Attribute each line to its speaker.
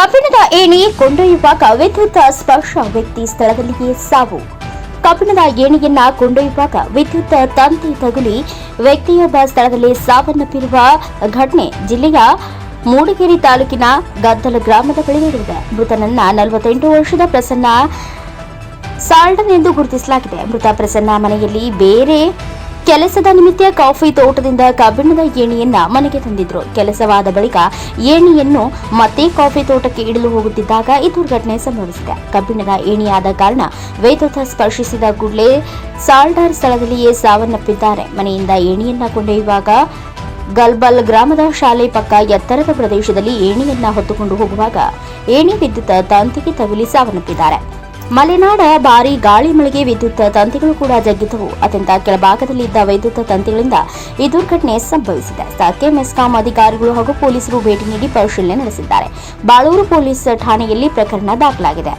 Speaker 1: ಕಬ್ಬಿಣದ ಏಣಿ ಕೊಂಡೊಯ್ಯುವಾಗ ವಿದ್ಯುತ್ ಸ್ಪರ್ಶ ವ್ಯಕ್ತಿ ಸ್ಥಳದಲ್ಲಿಯೇ ಸಾವು. ಕಬ್ಬಿಣದ ಏಣಿಯನ್ನ ಕೊಂಡೊಯ್ಯುವಾಗ ವಿದ್ಯುತ್ ತಂತಿ ತಗುಲಿ ವ್ಯಕ್ತಿಯೊಬ್ಬ ಸ್ಥಳದಲ್ಲಿ ಸಾವನ್ನಪ್ಪಿರುವ ಘಟನೆ ಜಿಲ್ಲೆಯ ಮೂಡಿಗೆರೆ ತಾಲೂಕಿನ ಗದ್ದಲ ಗ್ರಾಮದ ಬಳಿ ನಡೆದಿದೆ. ಮೃತನನ್ನ ನಲವತ್ತೆಂಟು ವರ್ಷದ ಪ್ರಸನ್ನ ಸಾಲ್ಡನ್ ಎಂದು ಗುರುತಿಸಲಾಗಿದೆ. ಮೃತ ಪ್ರಸನ್ನ ಮನೆಯಲ್ಲಿ ಬೇರೆ ಕೆಲಸದ ನಿಮಿತ್ತ ಕಾಫಿ ತೋಟದಿಂದ ಕಬ್ಬಿಣದ ಏಣಿಯನ್ನ ಮನೆಗೆ ತಂದಿದ್ರು. ಕೆಲಸವಾದ ಬಳಿಕ ಏಣಿಯನ್ನು ಮತ್ತೆ ಕಾಫಿ ತೋಟಕ್ಕೆ ಇಡಲು ಹೋಗುತ್ತಿದ್ದಾಗ ಈ ದುರ್ಘಟನೆ ಸಂಭವಿಸಿದೆ. ಕಬ್ಬಿಣದ ಏಣಿಯಾದ ಕಾರಣ ವಿದ್ಯುತ್ ಸ್ಪರ್ಶಿಸಿದ ಕೂಡಲೇ ಸಾಲ್ಡಾರ್ ಸ್ಥಳದಲ್ಲಿಯೇ ಸಾವನ್ನಪ್ಪಿದ್ದಾರೆ. ಮನೆಯಿಂದ ಏಣಿಯನ್ನ ಕೊಂಡೊಯ್ಯುವಾಗ ಗಲ್ಬಲ್ ಗ್ರಾಮದ ಶಾಲೆ ಪಕ್ಕ ಎತ್ತರದ ಪ್ರದೇಶದಲ್ಲಿ ಏಣಿಯನ್ನ ಹೊತ್ತುಕೊಂಡು ಹೋಗುವಾಗ ಏಣಿ ವಿದ್ಯುತ್ ತಂತಿಗೆ ತಗುಲಿ ಸಾವನ್ನಪ್ಪಿದ್ದಾರೆ. ಮಲೆನಾಡ ಭಾರಿ ಗಾಳಿ, ಮಳೆಗೆ ವಿದ್ಯುತ್ ತಂತಿಗಳು ಕೂಡ ಜಗ್ಗಿದ್ದವು. ಅತ್ಯಂತ ಕೆಳಭಾಗದಲ್ಲಿದ್ದ ವಿದ್ಯುತ್ ತಂತಿಗಳಿಂದ ಈ ದುರ್ಘಟನೆ ಸಂಭವಿಸಿದೆ. ಸ್ಥಳಕ್ಕೆ ಮೆಸ್ಕಾಂ ಅಧಿಕಾರಿಗಳು ಹಾಗೂ ಪೊಲೀಸರು ಭೇಟಿ ನೀಡಿ ಪರಿಶೀಲನೆ ನಡೆಸಿದ್ದಾರೆ. ಬಾಳೂರು ಪೊಲೀಸ್ ಠಾಣೆಯಲ್ಲಿ ಪ್ರಕರಣ ದಾಖಲಾಗಿದೆ.